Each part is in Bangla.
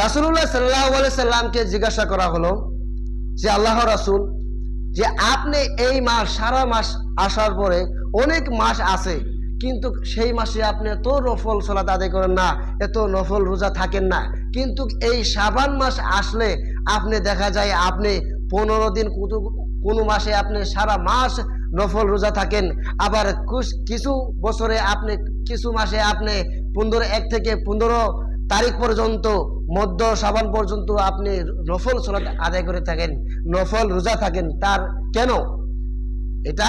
রাসুল্লাহ সাল্লাহ সাল্লামকে জিজ্ঞাসা করা হলো যে আল্লাহ রাসুল, যে আপনি এই মাস, সারা মাস আসার পরে অনেক মাস আছে, কিন্তু সেই মাসে আপনি এত নফল সলাত আদায় করেন না, এত নফল রোজা থাকেন না, কিন্তু এই সাবান মাস আসলে আপনি দেখা যায় আপনি পনেরো দিন কোনো মাসে আপনি সারা মাস নফল রোজা থাকেন, আবার কিছু বছরে আপনি, কিছু মাসে আপনি পনেরো, এক থেকে পনেরো তারিখ পর্যন্ত, মধ্য সাবান পর্যন্ত আপনি নফল সলাত আদায় করে থাকেন, নফল রোজা থাকেন, তার কেন? এটা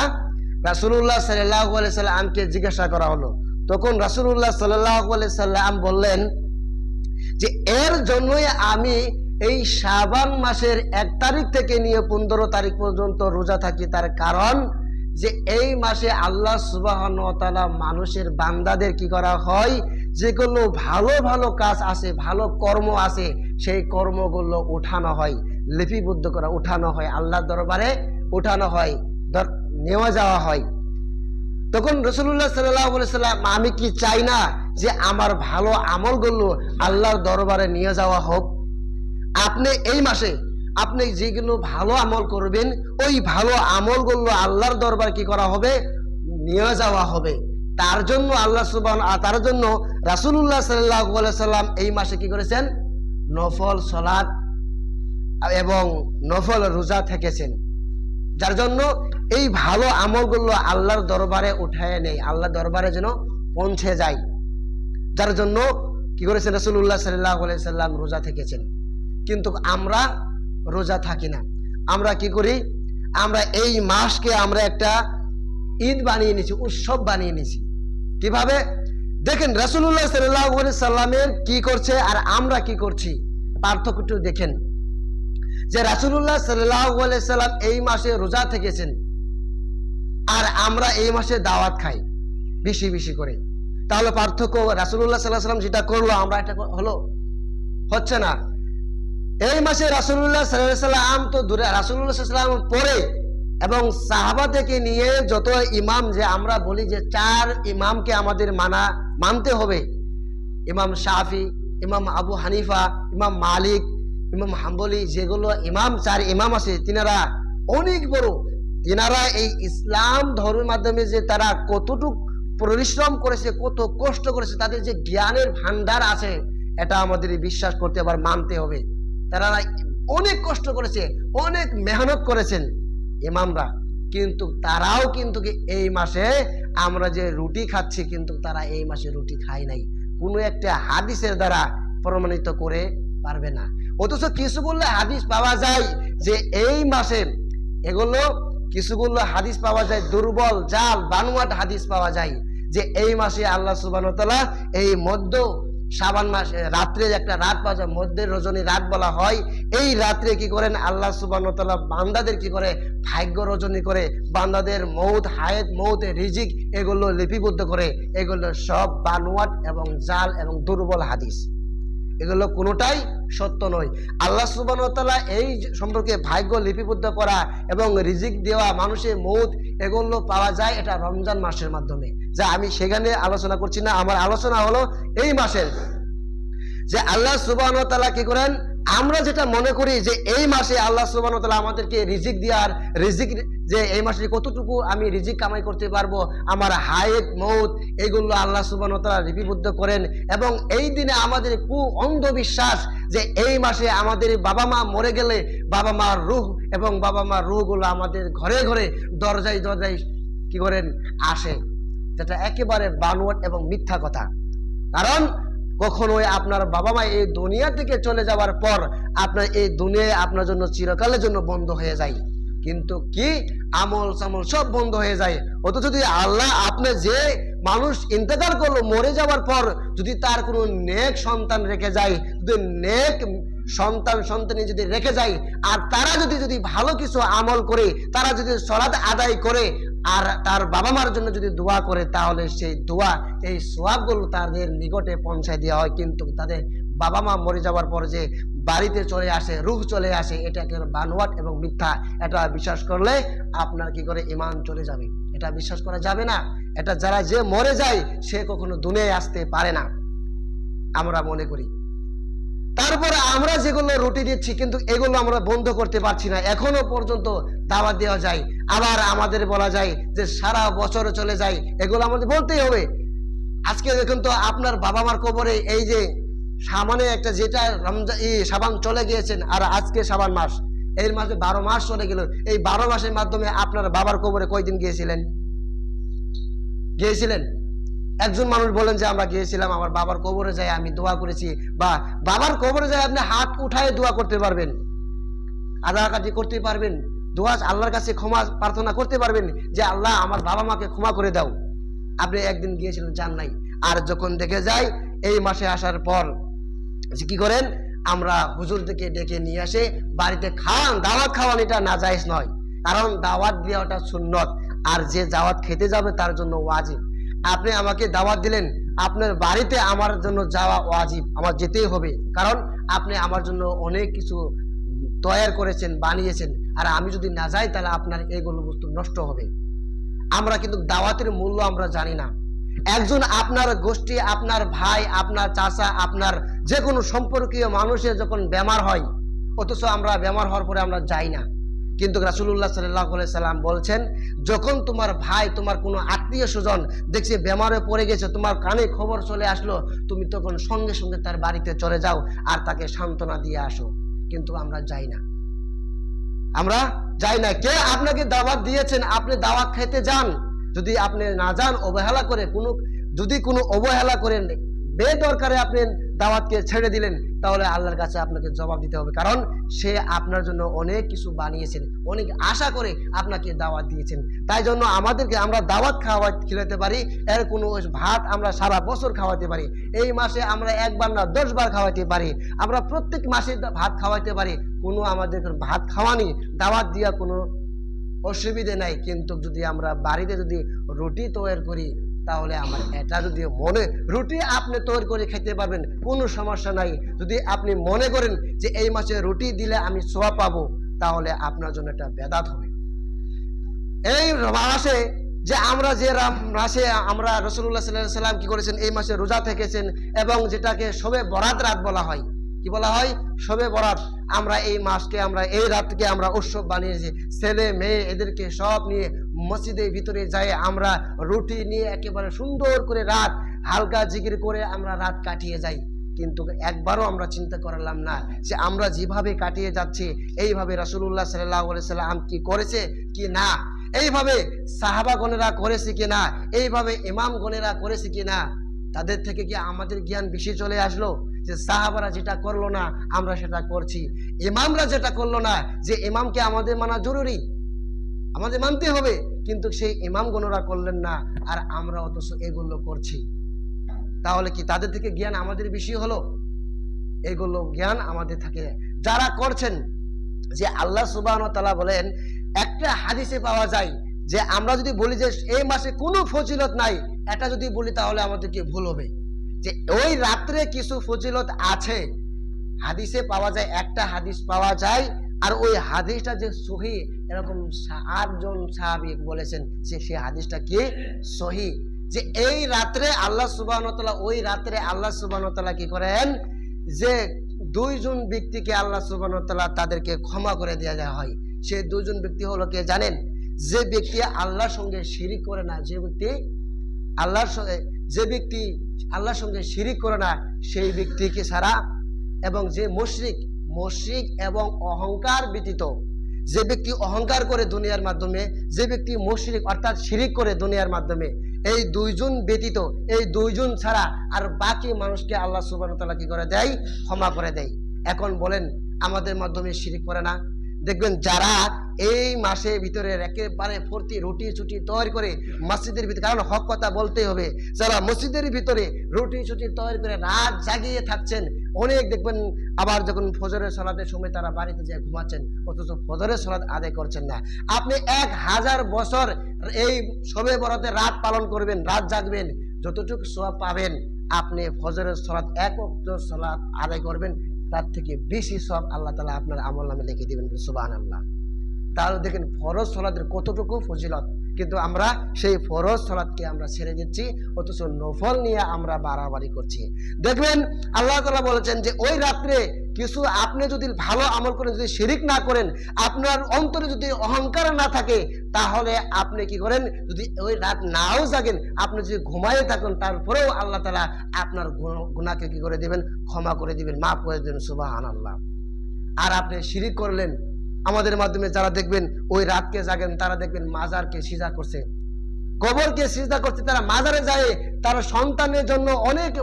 রাসুল্লাহ সাল্লাহ সাল্লামকে জিজ্ঞাসা করা হলো। তখন রাসুল্লাহ সাল্লাহ সাল্লাম বললেন যে, এর জন্যই আমি এই সাবান মাসের এক তারিখ থেকে নিয়ে পনেরো তারিখ পর্যন্ত রোজা থাকি। তার কারণ যে, এই মাসে আল্লাহ সুবাহ মানুষের বান্দাদের কি করা হয়? যেগুলো ভালো ভালো কাজ আছে ভালো কর্ম আছে সেই কর্মগুলো উঠানো হয়, লিপিবদ্ধ করা, উঠানো হয়, আল্লাহর দরবারে উঠানো হয় নেওয়া যাওয়া হয়। তখন রসুল্লাহ সাল্লাহ সাল্লাম আমি কি চাই না যে আমার ভালো আমলগুলো আল্লাহর দরবারে নিয়ে যাওয়া হোক? আপনি এই মাসে, আপনি যেগুলো ভালো আমল করবেন, ওই ভালো আমলগুলো আল্লাহর দরবার কি করা হবে? নিয়ে যাওয়া হবে। তার জন্য আল্লাহ সুবান তার জন্য রাসুল্লাহ সাল্লাহ সাল্লাম এই মাসে কি করেছেন? নফল সলাদ এবং নফল রোজা থেকেছেন। যার জন্য এই ভালো আমলগুলো আল্লাহর দরবারে উঠায় নেই আল্লাহ দরবারে যেন পৌঁছে যায়। যার জন্য কি করেছেন? রসুল্লাহ সাল্লাহ সাল্লাম রোজা থেকেছেন। কিন্তু আমরা রোজা থাকি না। আমরা কি করি? আমরা এই মাসকে আমরা একটা ঈদ বানিয়ে নিয়েছি, উৎসব বানিয়ে নিয়েছি। কীভাবে? দেখেন রসুল্লাহ সাল্লাহ সাল্লামের কি করছে আর আমরা কি করছি? পার্থক্যটা দেখেন। যে রাসুল্লাহ সাল্লাহ সাল্লাম এই মাসে রোজা থেকেছেন আর আমরা এই মাসে দাওয়াত খাই, বেশি বেশি করে। তাহলে পার্থক্য রাসুল্লাহ সাল্লাহ সাল্লাম যেটা করল, আমরা এটা হলো? হচ্ছে না। এই মাসে রাসুল্লাহ সাল্লাহ সাল্লাম তো দূরে রাসুল্লাহ সাল্লাম পরে এবং সাহাবা থেকে নিয়ে যত ইমাম যে আমরা বলি যে চার ইমামকে আমাদের মানা, মানতে হবে। ইমাম শাফি, ইমাম আবু হানিফা, ইমাম মালিক, ইমাম হাম্বলি যেগুলো ইমাম, চার ইমাম আছে, তিনারা অনেক বড়। তিনারা এই ইসলাম ধর্মের মাধ্যমে যে তারা কতটুক পরিশ্রম করেছে, কত কষ্ট করেছে, তাদের যে জ্ঞানের ভান্ডার আছে, এটা আমাদের বিশ্বাস করতে আবার মানতে হবে। তারা অনেক কষ্ট করেছে, অনেক মেহনত করেছেন। ইমামরা। কিন্তু তারাও কিন্তু এই মাসে আমরা যে রুটি খাচ্ছি, কিন্তু তারা এই মাসে রুটি খায় নাই। কোনো একটা হাদিসের দ্বারা প্রমাণিত করে পারবে না। অথচ কিছুগুলো হাদিস পাওয়া যায় যে এই মাসে এগুলো কিছুগুলো হাদিস পাওয়া যায়, দুর্বল, জাল, বানুয়াট হাদিস পাওয়া যায় যে এই মাসে আল্লাহ সুবান এই মধ্য সাবান মাসে রাত্রে একটা রাত পাওয়া যায় মধ্যে রজনী রাত বলা হয়। এই রাত্রে কি করেন? আল্লাহ সুবান বান্দাদের কি করে? ভাগ্য রজনী করে, বান্দাদের মৌত, হায়েত, মৌত, রিজিক এগুলো লিপিবদ্ধ করে, এগুলো সব বানোয়াট এবং জাল এবং দুর্বল হাদিস। এগুলো কোনোটাই সত্য নয়। আল্লাহ সুবান এই সম্পর্কে ভাগ্য লিপিবদ্ধ করা এবং রিজিক দেওয়া মানুষের মত এগুলো পাওয়া যায় এটা রমজান মাসের মাধ্যমে। যা আমি সেখানে আলোচনা করছি না। আমার আলোচনা হলো এই মাসের। যে আল্লাহ সুবান কি করেন? আমরা যেটা মনে করি যে এই মাসে আল্লাহ সুবান আমাদেরকে রিজিক দেওয়ার রিজিক যে এই মাসে কতটুকু আমি রিজিক কামাই করতে পারব, আমার হায়েক মৌত, এগুলো আল্লাহ সুবান লিপিবদ্ধ করেন এবং এই দিনে আমাদের কু অন্ধবিশ্বাস যে এই মাসে আমাদের বাবা মা মরে গেলে বাবা মার রুহ এবং বাবা মার রুহগুলো আমাদের ঘরে ঘরে দরজায় দরজায় কি করেন? আসে। যেটা একেবারে বানোয়াট এবং মিথ্যা কথা। কারণ কখনোই আপনার বাবা মা এই দুনিয়া থেকে চলে যাওয়ার পর আপনার এই দুনিয়ায় আপনার জন্য চিরকালের জন্য বন্ধ হয়ে যায়। কিন্তু কি? আমল সামল সব বন্ধ হয়ে যায়। অত যদি আল্লাহ আপনি যে মানুষ ইন্তেকার করল, মরে যাওয়ার পর যদি তার কোনো নেক সন্তান রেখে যায়, যদি নেক সন্তান, সন্তানি যদি রেখে যায়, আর তারা যদি যদি ভালো কিছু আমল করে, তারা যদি সলাদ আদায় করে আর তার বাবা মার জন্য যদি দোয়া করে, তাহলে সেই দোয়া, এই সোয়াবগুলো তাদের নিকটে পৌঁছায় দেওয়া হয়। কিন্তু তাদের বাবা মা মরে যাওয়ার পর যে বাড়িতে চলে আসে, রুখ চলে আসে এটাকে বানোয়াট এবং মিথ্যা? এটা বিশ্বাস করলে আপনার কি করে ইমান চলে যাবে? এটা বিশ্বাস করা যাবে না। এটা যারা যে মরে যায়, সে কখনো দুনিয়ায় আসতে পারে না। আমরা মনে করি। তারপরে আমরা যেগুলো রুটি দিচ্ছি, কিন্তু এগুলো আমরা বন্ধ করতে পারছি না। এখনও পর্যন্ত দাওয়াত দেওয়া যায়। আবার আমাদের বলা যায় যে সারা বছর চলে যায়, এগুলো আমাদের বলতেই হবে। আজকে দেখুন তো আপনার বাবা মার কবরে এই যে সামানে একটা যেটা রমজান সাবান চলে গিয়েছেন, আর আজকে সাবান মাস। এর মাঝে বারো মাস চলে গেল। এই বারো মাসের মাধ্যমে আপনার বাবার কবরে কয়দিন গিয়েছিলেন? গিয়েছিলেন? একজন মানুষ বলেন যে, আমরা গিয়েছিলাম, আমার বাবার কবরে যাই আমি দোয়া করেছি। বা, বাবার কবরে যাই আপনি হাত উঠায় দোয়া করতে পারবেন। কাটি করতে পারবেন। দোয়া আল্লাহর কাছে ক্ষমা প্রার্থনা করতে পারবেন যে আল্লাহ আমার বাবা মাকে ক্ষমা করে দাও। আপনি একদিন গিয়েছিলেন যান নাই আর যখন দেখে যাই, এই মাসে আসার পর কি করেন, আমরা হুজুর থেকে ডেকে নিয়ে আসে, বাড়িতে খাওয়ান, দাওয়াত খাওয়ান, এটা না জায়েজ নয়। কারণ দাওয়াত দেওয়াটা সুন্নত, আর যে দাওয়াত খেতে যাবে তার জন্য ওয়াজিব। আপনি আমাকে দাওয়াত দিলেন, আপনার বাড়িতে আমার জন্য যাওয়া ওয়াজিব, আমার যেতেই হবে। কারণ আপনি আমার জন্য অনেক কিছু তৈয়ার করেছেন, বানিয়েছেন। আর আমি যদি না যাই, তাহলে আপনার এইগুলো বস্তু নষ্ট হবে। আমরা কিন্তু দাওয়াতের মূল্য আমরা জানি না। একজন আপনার গোষ্ঠী, আপনার ভাই, আপনার চাচা, আপনার যে কোনো সম্পর্কীয় মানুষের যখন বেমার হয়, অথচ আমরা বেমার হওয়ার পরে আমরা যাই না। কিন্তু রাসুল্লাহ সাল্লাহ সাল্লাম বলছেন, যখন তোমার ভাই, তোমার কোনো আত্মীয় স্বজন দেখছে বেমারে পড়ে গেছে, তোমার কানে খবর চলে আসলো, তুমি তখন সঙ্গে সঙ্গে তার বাড়িতে চলে যাও আর তাকে সান্ত্বনা দিয়ে আসো। কিন্তু আমরা যাই না। আমরা যাই না। কে আপনাকে দাওয়াত দিয়েছেন? আপনি দাওয়াত খাইতে যান। যদি আপনি না যান, অবহেলা করে কোনো যদি কোনো অবহেলা করেন, বেদরকারে আপনি দাওয়াতকে ছেড়ে দিলেন, তাহলে আল্লাহর কাছে আপনাকে জবাব দিতে হবে। কারণ সে আপনার জন্য অনেক কিছু বানিয়েছেন, অনেক আশা করে আপনাকে দাওয়াত দিয়েছেন। তাই জন্য আমাদেরকে আমরা দাওয়াত খাওয়া খেলাতে পারি, এর কোনো ভাত আমরা সারা বছর খাওয়াতে পারি। এই মাসে আমরা একবার না দশ বার খাওয়াতে পারি। আমরা প্রত্যেক মাসে ভাত খাওয়াতে পারি। কোনো আমাদের ভাত খাওয়ানি, দাওয়াত দিয়া কোনো অসুবিধে নাই। কিন্তু যদি আমরা বাড়িতে যদি রুটি তৈরি করি তাহলে আমার এটা যদি মনে রুটি আপনি তৈরি করে খেতে পারবেন, কোনো সমস্যা নাই। যদি আপনি মনে করেন যে এই মাসে রুটি দিলে আমি সোয়া পাবো, তাহলে আপনার জন্য এটা বেদাত হবে। এই মাসে যে আমরা যে মাসে আমরা রসুল্লাহ সাল্লাহ সাল্লাম কি করেছেন, এই মাসে রোজা থেকেছেন এবং যেটাকে সবে বরাত রাত বলা হয়। কি বলা হয়? সবে বরাত। আমরা এই মাসকে, আমরা এই রাতকে আমরা উৎসব বানিয়েছি। ছেলে, মেয়ে, এদেরকে সব নিয়ে মসজিদের ভিতরে যাই আমরা রুটি নিয়ে একেবারে সুন্দর করে রাত হালকা জিকির করে আমরা রাত কাটিয়ে যাই। কিন্তু একবারও আমরা চিন্তা করলাম না যে আমরা যেভাবে কাটিয়ে যাচ্ছি, এইভাবে রাসুল্লাহ সাল্লাহ সাল্লাম কি করেছে কি না? এইভাবে সাহাবা গণেরা করেছে কি না? এইভাবে ইমাম গণেরা করেছে কি না? তাদের থেকে কি আমাদের জ্ঞান বেশি চলে আসলো যে সাহাবারা যেটা করল না, আমরা সেটা করছি। ইমামরা যেটা করল না যে ইমামকে আমাদের মানা জরুরি। আমাদের মানতে হবে, কিন্তু সেই ইমাম গণরা করলেন না, আর আমরা অথচ এগুলো করছি। তাহলে কি তাদের থেকে জ্ঞান আমাদের বেশি হলো? এগুলো জ্ঞান আমাদের থাকে। যারা করছেন, যে আল্লাহ সুবাহ তালা বলেন, একটা হাদিসে পাওয়া যায় যে আমরা যদি বলি যে এই মাসে কোনো ফজিলত নাই, এটা যদি বলি তাহলে আমাদেরকে ভুল হবে। যে ওই রাত্রে কিছু ফজিলত আছে। হাদিসে পাওয়া যায়, একটা হাদিস পাওয়া যায় আর ওই হাদিসটা যে সহি, এরকম আটজন সাহাবিক বলেছেন যে সেই হাদিসটা কি? সহি। যে এই রাত্রে আল্লাহ সুবাহ ওই রাত্রে আল্লাহ সুবাহ কি করেন? যে দুইজন ব্যক্তিকে আল্লাহ সুবাহ তাদেরকে ক্ষমা করে দেওয়া যায় হয়। সে দুজন ব্যক্তি হলো কে জানেন? যে ব্যক্তি আল্লাহর সঙ্গে শিরিক করে না, যে ব্যক্তি আল্লাহর সঙ্গে যে ব্যক্তি আল্লাহর সঙ্গে শিরিক করে না, সেই ব্যক্তিকে ছাড়া এবং যে মুশরিক মুশরিক এবং অহংকার ব্যতীত। যে ব্যক্তি অহংকার করে দুনিয়ার মাধ্যমে, যে ব্যক্তি মুশরিক অর্থাৎ শিরিক করে দুনিয়ার মাধ্যমে, এই দুইজন ব্যতীত, এই দুইজন ছাড়া আর বাকি মানুষকে আল্লাহ সুবাহ তালা কি করে দেয়? ক্ষমা করে দেয়। এখন বলেন, আমাদের মাধ্যমে শিরিক করে না। দেখবেন যারা এই মাসের ভিতরে একেবারে ফুর্তি, রুটি, ছুটি তৈরি করে মসজিদের ভিতরে, কারণ হক কথা বলতেই হবে। যারা মসজিদের ভিতরে রুটি, ছুটি তৈরি করে রাত জাগিয়ে থাকছেন, অনেক দেখবেন আবার যখন ফজরের সলাতের সময় তারা বাড়িতে যেয়ে ঘুমাচ্ছেন, অথচ ফজরের সলাদ আদায় করছেন না। আপনি এক হাজার বছর এই সবে বরাতে রাত পালন করবেন, রাত জাগবেন, যতটুকু সোয়াব পাবেন, আপনি ফজরের সলাৎ এক সলাৎ আদায় করবেন তার থেকে বেশি সব আল্লাহ তালা আপনার আমল নামে লিখে দেবেন সুবাহ আল্লাহ তাহলে দেখেন ফরজ সলাদের কতটুকু ফজিলত? কিন্তু আমরা সেই ফরজ সালাদকে আমরা ছেড়ে দিচ্ছি, অথচ নফল নিয়ে আমরা বাড়াবাড়ি করছি। দেখবেন আল্লাহ তালা বলেছেন যে, ওই রাত্রে কিছু আপনি যদি ভালো আমল করেন যদি শিরিক না করেন, আপনার অন্তরে যদি অহংকার না থাকে, তাহলে আপনি কি করেন? যদি ওই রাত নাও জাগেন, আপনি যদি ঘুমায়ে থাকেন, তারপরেও আল্লাহ তালা আপনার গুণ- গুনাহকে কি করে দিবেন? ক্ষমা করে দিবেন, মাফ করে দিবেন সুবাহ আল্লাহ আর আপনি শিরিক করলেন আমাদের মাধ্যমে যারা দেখবেন, ওই রাতকে জাগেন, তারা দেখবেন মাজারকে সিজা করছে। কবরকে সিজা করছে, তারা মাজারে যায়, তারা সন্তানের জন্য অনেক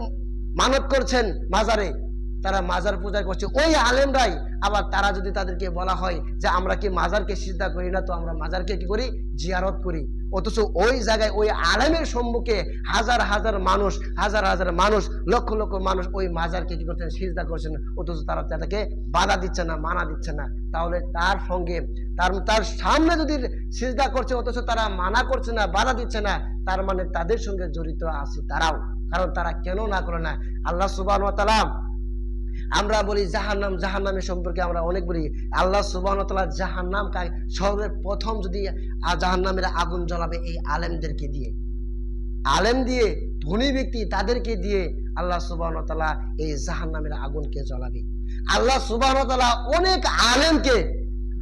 মানত করছেন মাজারে। তারা মাজার পূজা করছে। ওই আলেমরাই, আবার তারা যদি তাদেরকে বলা হয় যে, আমরা কি মাজারকে সিজা করি না? তো আমরা মাজারকে কি করি? জিয়ারত করি। অথচ ওই জায়গায় ওই আলেমের সম্মুখে হাজার হাজার মানুষ, হাজার হাজার মানুষ, লক্ষ লক্ষ মানুষ ওই মাজারকে কি করছেন সিজদা করছেন। অথচ তারা তাদেরকে বাধা দিচ্ছে না, মানা দিচ্ছে না। তাহলে তার সঙ্গে, তার তার সামনে যদি সিজদা করছে, অথচ তারা মানা করছে না, বাধা দিচ্ছে না, তার মানে তাদের সঙ্গে জড়িত আছে তারাও। কারণ তারা কেন না করে না? আল্লাহ সুবাহ আমরা বলি জাহান্নাম, জাহান্নামের সম্পর্কে আমরা অনেক বলি। আল্লাহ সুবাহ জাহান্নাম কাকে সর্বের প্রথম যদি জাহান্নামের আগুন জ্বলাবে এই আলেমদেরকে দিয়ে। আলেম দিয়ে, ধনী ব্যক্তি তাদেরকে দিয়ে আল্লাহ সুবাহ এই জাহান্নামের আগুনকে জ্বলাবে। আল্লাহ সুবাহ অনেক আলেমকে,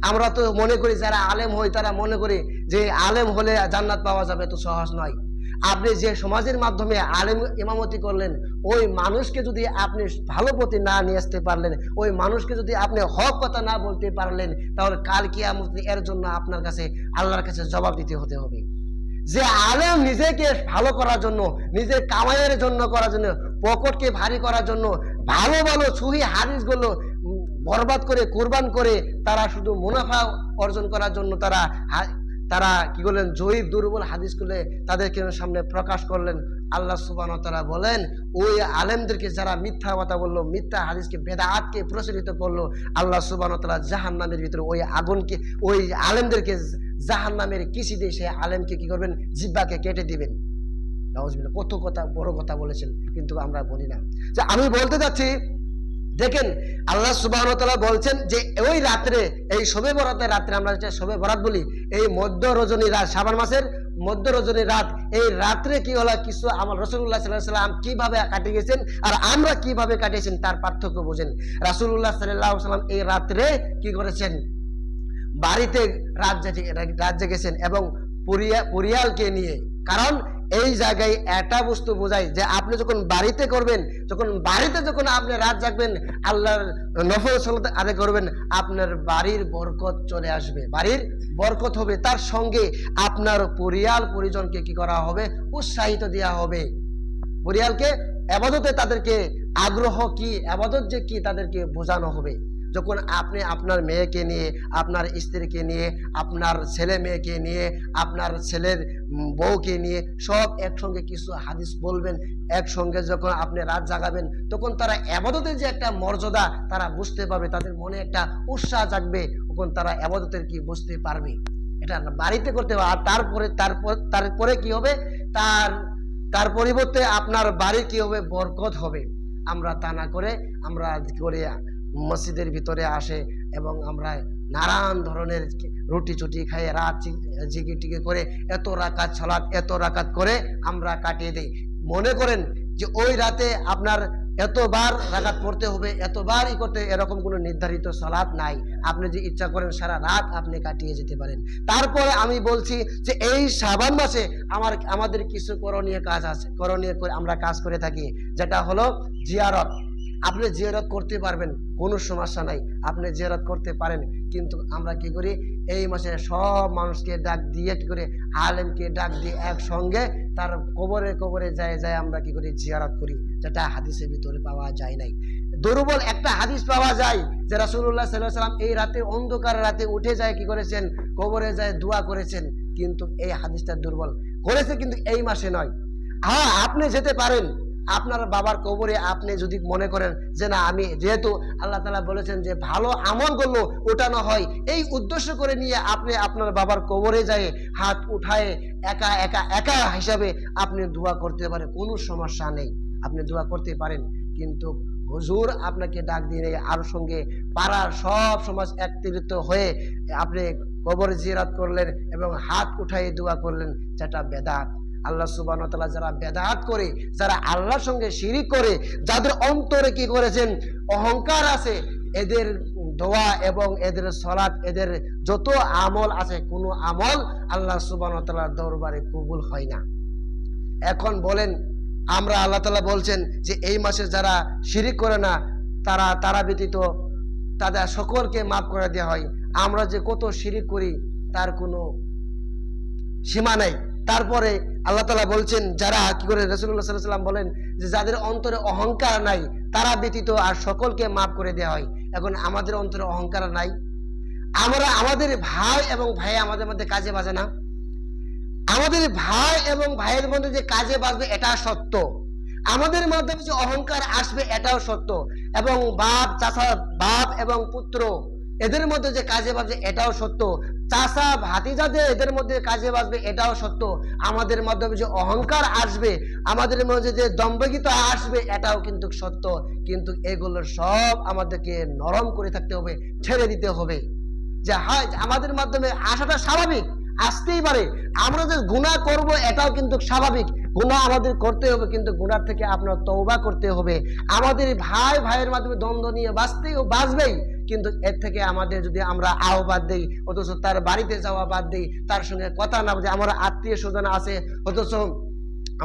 আমরা তো মনে করি যারা আলেম হই তারা মনে করি যে আলেম হলে জান্নাত পাওয়া যাবে তো সহজ নয়। আপনি যে সমাজের মাধ্যমে আলেম ইমামতি করলেন, ওই মানুষকে যদি আপনি ভালো প্রতি না নিয়ে আসতে পারলেন, ওই মানুষকে যদি আপনি হক কথা না বলতে পারলেন, তাহলে কাল কিয়ামত এর জন্য আপনার কাছে আল্লাহর কাছে জবাব দিতে হতে হবে। যে আলেম নিজেকে ভালো করার জন্য নিজের কামাইয়ের জন্য করার জন্য, পকেটকে ভারী করার জন্য, ভালো ভালো সুহি হাদিসগুলো বরবাদ করে, কোরবান করে, তারা শুধু মুনাফা অর্জন করার জন্য তারা তারা কি করলেন? জয়ীব দুর্বল হাদিস করলে তাদেরকে সামনে প্রকাশ করলেন। আল্লাহ সুবান তারা বলেন, ওই আলেমদেরকে যারা মিথ্যা কথা বলল, মিথ্যা হাদিসকে, বেদাতকে প্রচলিত করল, আল্লাহ সুবান তারা জাহান নামের ভিতরে ওই আগুনকে, ওই আলেমদেরকে জাহান নামের কিসি দিয়ে সে আলেমকে কি করবেন? জিব্বাকে কেটে দিবেন। কত কথা, বড় কথা বলেছেন, কিন্তু আমরা বলি না। যে আমি বলতে যাচ্ছি দেখেন, আল্লাহ সুবাহ বলছেন যে ওই রাত্রে, এই শবে বরাতের রাত্রে আমরা যেটা শবে বরাত বলি, এই মধ্য রজনী রাত সাবান মাসের মধ্য রজনী রাত, এই রাত্রে কি হলো? কিছু আমার রসুল্লাহ সাল্লাহ সাল্লাম কীভাবে কাটিয়ে গেছেন আর আমরা কীভাবে কাটিয়েছেন তার পার্থক্য বোঝেন। রাসুল্লাহ সাল্লাহ সাল্লাম এই রাত্রে কি করেছেন? বাড়িতে রাত রাত জেগেছেন এবং পরিয়া- পরিয়ালকে নিয়ে, কারণ এই জায়গায় একটা বস্তু বোঝায় যে আপনি যখন বাড়িতে করবেন, যখন বাড়িতে যখন আপনি রাত জাগবেন, আল্লাহর নফল সালাত আদায় করবেন, আপনার বাড়ির বরকত চলে আসবে। বাড়ির বরকত হবে। তার সঙ্গে আপনার পরিয়াল পরিজনকে কি করা হবে? উৎসাহিত দেওয়া হবে। পরিয়ালকে, আবাদতে তাদেরকে আগ্রহ কি, আবাদত যে কি তাদেরকে বোঝানো হবে। যখন আপনি আপনার মেয়েকে নিয়ে, আপনার স্ত্রীকে নিয়ে, আপনার ছেলে মেয়েকে নিয়ে, আপনার ছেলের বউকে নিয়ে সব একসঙ্গে কিছু হাদিস বলবেন, একসঙ্গে যখন আপনি রাত জাগাবেন, তখন তারা আবাদতের যে একটা মর্যাদা তারা বুঝতে পারবে, তাদের মনে একটা উৎসাহ জাগবে, তখন তারা আবাদতের কি বুঝতে পারবে। এটা বাড়িতে করতে হবে, আর তারপরে, তারপর, তারপরে কি হবে? তার তার পরিবর্তে আপনার বাড়ি কি হবে? বরকত হবে। আমরা তা না করে, আমরা করে? মসজিদের ভিতরে আসে এবং আমরা নানান ধরনের রুটি চুটি খাইয়ে রাত জিগি টিকে করে, এত রাকাত সালাত, এত রাকাত করে আমরা কাটিয়ে দিই। মনে করেন যে ওই রাতে আপনার এতবার রাকাত পড়তে হবে এতবার ই করতে এরকম কোনো নির্ধারিত সালাত নাই। আপনি যে ইচ্ছা করেন সারা রাত আপনি কাটিয়ে যেতে পারেন। তারপরে আমি বলছি যে এই সাবান মাসে আমার, আমাদের কিছু করণীয় কাজ আছে, করণীয় করে আমরা কাজ করে থাকি, যেটা হলো জিয়ারত। আপনি জিয়ারত করতে পারবেন, কোনো সমস্যা নাই। আপনি জিয়ারত করতে পারেন, কিন্তু আমরা কি করি? এই মাসে সব মানুষকে ডাক দিয়ে কি করে? আলেমকে ডাক দিয়ে একসঙ্গে তার কবরে কবরে যায় যায় আমরা কি করি? জিয়ারত করি, যেটা হাদিসের ভিতরে পাওয়া যায় নাই। দুর্বল একটা হাদিস পাওয়া যায় যে রাসুল্লাহ সাল্লাহ সাল্লাম এই রাতে, অন্ধকার রাতে উঠে যায় কি করেছেন? কবরে যায়, দোয়া করেছেন, কিন্তু এই হাদিসটা দুর্বল। করেছে কিন্তু এই মাসে নয়। হ্যাঁ আপনি যেতে পারেন। আপনার বাবার কবরে আপনি যদি মনে করেন যে না, আমি যেহেতু আল্লাহ তালা বলেছেন যে ভালো আমল করল ওঠানো হয়। এই উদ্দেশ্য করে নিয়ে আপনি আপনার বাবার কবরে যায় হাত উঠায় একা একা একা হিসাবে আপনি দোয়া করতে পারেন, কোনো সমস্যা নেই। আপনি দোয়া করতে পারেন। কিন্তু হুজুর আপনাকে ডাক দিয়ে নেই, আর সঙ্গে পাড়ার সব সমাজ একত্রিত হয়ে আপনি কবর জিয়ারাত করলেন এবং হাত উঠাই দোয়া করলেন, যেটা বেদাত। আল্লাহ সুবাহ যারা বেদাত করে, যারা আল্লাহর সঙ্গে শিরিক করে, যাদের অন্তরে কি করেছেন? অহংকার আছে, এদের দোয়া এবং এদের সলাৎ এদের যত আমল আছে, কোনো আমল আল্লাহ সুবাহ দরবারে কবুল হয় না। এখন বলেন, আমরা আল্লাহ তালা বলছেন যে এই মাসে যারা শিরিক করে না, তারা তারা ব্যতীত তাদের সকলকে মাফ করে দেওয়া হয়। আমরা যে কত শিরিক করি, তার কোনো সীমা নাই। তারপরে আল্লাহ তালা বলছেন, যারা কি করে রসুল্লাহ সাল্লাম বলেন যে যাদের অন্তরে অহংকার নাই, তারা ব্যতীত আর সকলকে মাফ করে দেওয়া হয়। এখন আমাদের অন্তরে অহংকার নাই। আমরা আমাদের ভাই এবং ভাই আমাদের মধ্যে কাজে বাজে না। আমাদের ভাই এবং ভাইয়ের মধ্যে যে কাজে বাজবে এটা সত্য। আমাদের মাধ্যমে যে অহংকার আসবে এটাও সত্য। এবং বাপ চাষা বাপ এবং পুত্র এদের মধ্যে যে কাজে বাজবে এটাও সত্য। চাষা ভাতিজাদের এদের মধ্যে কাজে বাজবে এটাও সত্য। আমাদের মাধ্যমে যে অহংকার আসবে, আমাদের মধ্যে যে দম্ভগীতা আসবে, এটাও কিন্তু সত্য। কিন্তু এগুলো সব আমাদেরকে নরম করে থাকতে হবে, ছেড়ে দিতে হবে। যে হয় আমাদের মাধ্যমে আসাটা স্বাভাবিক, আসতেই পারে। আমরা যে গুণা করব, এটাও কিন্তু স্বাভাবিক। গুণা আমাদের করতে হবে, কিন্তু গুণার থেকে আপনার তওবা করতে হবে। আমাদের ভাই, ভাইয়ের মাধ্যমে দ্বন্দ্ব নিয়ে বাঁচতেই ও বাঁচবেই, কিন্তু এর থেকে আমাদের যদি আমরা আও বাদ দিই, অথচ তার বাড়িতে যাওয়া বাদ দিই, তার সঙ্গে কথা না বলে, আমার আত্মীয় স্বজন আছে, অথচ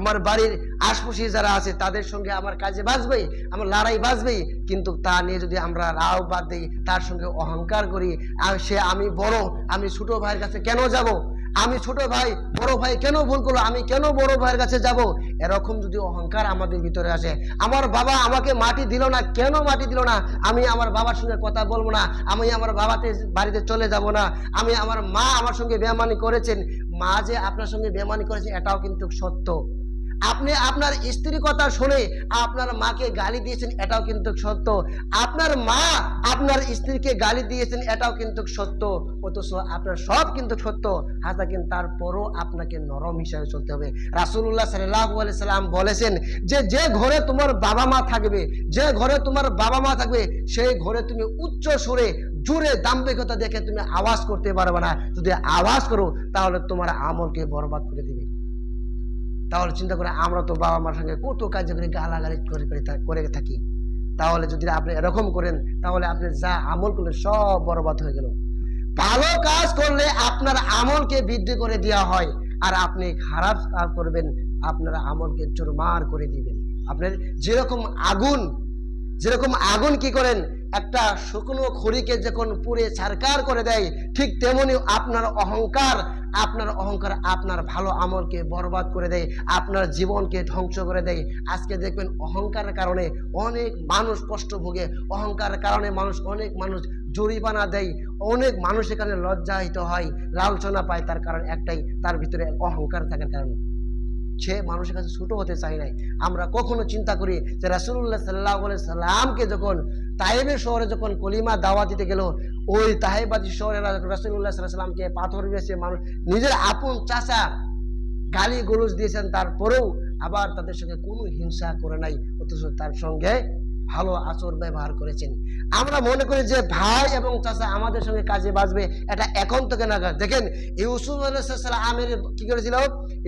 আমার বাড়ির আশপাশে যারা আছে, তাদের সঙ্গে আমার কাজে বাঁচবেই, আমার লড়াই বাঁচবেই, কিন্তু তা নিয়ে যদি আমরা রাও বাদ দিই, তার সঙ্গে অহংকার করি সে আমি বড়, আমি ছোট ভাইয়ের কাছে কেন যাব? আমি ছোট ভাই, বড় ভাই কেন ভুল করল? আমি কেন বড় ভাইয়ের কাছে যাব? এরকম যদি অহংকার আমাদের ভিতরে আসে, আমার বাবা আমাকে মাটি দিল না, কেন মাটি দিল না? আমি আমার বাবার সঙ্গে কথা বলব না, আমি আমার বাবাতে বাড়িতে চলে যাব না, আমি আমার মা আমার সঙ্গে বেমানি করেছেন। মা যে আপনার সঙ্গে বেমানি করেছেন এটাও কিন্তু সত্য। আপনি আপনার স্ত্রীর কথা শুনে আপনার মাকে গালি দিয়েছেন, এটাও কিন্তু সত্য। আপনার মা আপনার স্ত্রীকে গালি দিয়েছেন, এটাও কিন্তু সত্য। অথচ আপনার সব কিন্তু সত্য। হাজা কিন্তু তারপরও আপনাকে নরম হিসাবে চলতে হবে। রাসুল্লাহ সাল্লাহ সাল্লাম বলেছেন যে যে ঘরে তোমার বাবা মা থাকবে, যে ঘরে তোমার বাবা মা থাকবে, সেই ঘরে তুমি উচ্চ সুরে, জোরে দাম্ভিকতা দেখে তুমি আওয়াজ করতে পারবে না। যদি আওয়াজ করো, তাহলে তোমার আমলকে বরবাদ করে দিবে। তাহলে চিন্তা করে আমরা তো বাবা মার সঙ্গে কত কাজ করে গালাগালি করে করে থাকি। তাহলে যদি আপনি এরকম করেন, তাহলে আপনি যা আমল করলেন সব বরবাদ হয়ে গেল। ভালো কাজ করলে আপনার আমলকে বৃদ্ধি করে দেওয়া হয়, আর আপনি খারাপ কাজ করবেন, আপনার আমলকে চুরমার করে দিবেন। আপনার যেরকম আগুন যেরকম আগুন কি করেন? একটা শুকনো খড়িকে যখন পুড়ে ছারকার করে দেয়, ঠিক তেমনি আপনার অহংকার আপনার অহংকার আপনার ভালো আমলকে বরবাদ করে দেয়, আপনার জীবনকে ধ্বংস করে দেয়। আজকে দেখবেন অহংকারের কারণে অনেক মানুষ কষ্ট ভোগে, অহংকারের কারণে মানুষ অনেক মানুষ জরিমানা দেয়, অনেক মানুষ এখানে লজ্জাহিত হয় লালসনা পায়, তার কারণ একটাই, তার ভিতরে অহংকার থাকার কারণে। সে মানুষের কাছে ছোট হতে চাই নাই। আমরা কখনো চিন্তা করি যে রাসুল্লাহ সাল্লাহ সাল্লামকে যখন তাইবের শহরে যখন কলিমা দাওয়া দিতে গেল, ওই তাহেবাদী শহরে রাসুল্লাহ সাল্লাহ সাল্লামকে পাথর বেছে মানুষ নিজের আপন চাষা গালি গোলস দিয়েছেন, তারপরেও আবার তাদের সঙ্গে কোনো হিংসা করে নাই, অথচ তার সঙ্গে ভালো আচর ব্যবহার করেছেন। আমরা মনে করি যে ভাই এবং চাচা আমাদের সঙ্গে কাজে বাঁচবে, এটা এখন থেকে না দেখেন, ইউসুফ আলাইসালামের কি করেছিল?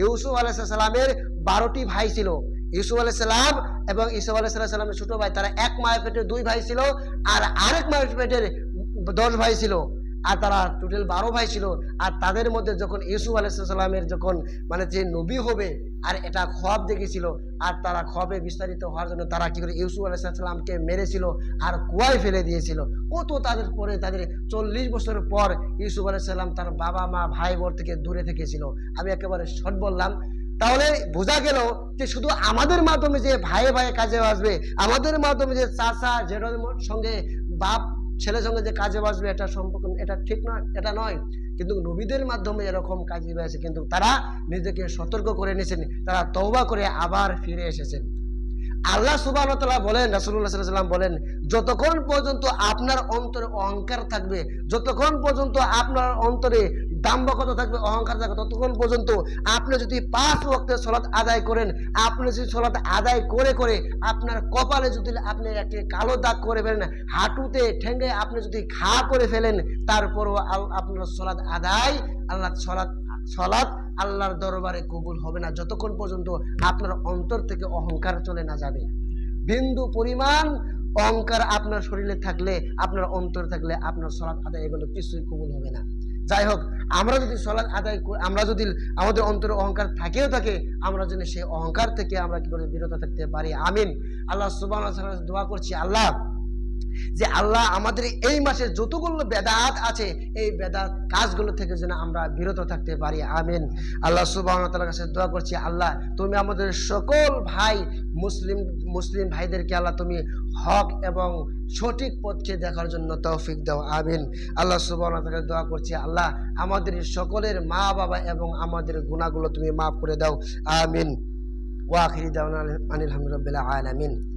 ইউসুফ আলাইসালামের বারোটি ভাই ছিল। ইউসুফ আলাইসালাম এবং ইসুফ আলাইসাল্লামের ছোট ভাই, তারা এক মায়ের পেটে দুই ভাই ছিল আর আরেক মায়ের পেটের দশ ভাই ছিল। আর তারা টোটাল বারো ভাই ছিল। আর তাদের মধ্যে যখন ইউসুফ আলাইসাল্লামের যখন মানে যে নবী হবে, আর এটা খব দেখেছিল, আর তারা খবে বিস্তারিত হওয়ার জন্য তারা কী করে ইউসুফ আলাইসাল্লামকে মেরেছিল আর কুয়ায় ফেলে দিয়েছিল। কত তাদের পরে তাদের চল্লিশ বছর পর ইউসুফ আলাইসাল্লাম তার বাবা, মা, ভাই বোর থেকে দূরে থেকেছিল। আমি একেবারে শর্ট বললাম। তাহলে বোঝা গেল যে শুধু আমাদের মাধ্যমে যে ভাইয়ে ভাইয়ে কাজে আসবে, আমাদের মাধ্যমে যে চাচা জেঠার সঙ্গে বাপ ছেলের সঙ্গে যে কাজে বাঁচবে এটা সম্পর্ক, এটা ঠিক নয়, এটা নয়। কিন্তু নবীদের মাধ্যমে এরকম কাজে বেড়েছে কিন্তু তারা নিজেকে সতর্ক করে নিয়েছেন, তারা তওবা করে আবার ফিরে এসেছেন। আল্লাহ সুবাহ বলেন রাসুল্লাহ সাল্লাম বলেন, যতক্ষণ পর্যন্ত আপনার অন্তরে অহংকার থাকবে, যতক্ষণ পর্যন্ত আপনার অন্তরে দাম্বকতা থাকবে, অহংকার থাকবে। ততক্ষণ পর্যন্ত আপনি যদি পাঁচ ওয়াক্তের সলাৎ আদায় করেন, আপনি যদি সলাৎ আদায় করে করে আপনার কপালে যদি আপনি একটি কালো দাগ করে ফেলেন, হাঁটুতে ঠেঙ্গে আপনি যদি ঘা করে ফেলেন, তারপরও আপনার সলাৎ আদায়, আল্লাহ সলাৎ সলাৎ আল্লাহর দরবারে কবুল হবে না। যতক্ষণ পর্যন্ত আপনার অন্তর থেকে অহংকার চলে না যাবে। বিন্দু পরিমাণ অহংকার আপনার শরীরে থাকলে, আপনার অন্তর থাকলে আপনার সলাৎ আদায় এগুলো কিছুই কবুল হবে না। যাই হোক, আমরা যদি সলাৎ আদায় আমরা যদি আমাদের অন্তরে অহংকার থাকেও থাকে, আমরা যেন সেই অহংকার থেকে আমরা কি করে বিরত থাকতে পারি? আমিন। আল্লাহ সুবাহ দোয়া করছি, আল্লাহ যে আল্লাহ আমাদের এই মাসে যতগুলো বেদাত আছে, এই বেদাত কাজগুলো থেকে যেন আমরা বিরত থাকতে পারি। আমিন। আল্লাহ সুবাহ তাআলার কাছে দোয়া করছি, আল্লাহ তুমি আমাদের সকল ভাই মুসলিম মুসলিম ভাইদেরকে আল্লাহ তুমি হক এবং সঠিক পথকে দেখার জন্য তৌফিক দাও। আমিন। আল্লাহ সুবাহ তাআলার দোয়া করছি, আল্লাহ আমাদের সকলের মা বাবা এবং আমাদের গুণাগুলো তুমি মাফ করে দাও। আমিন। ওয়াখিরি দাওয়ানা আনিল হামদুলিল্লাহ আলামিন।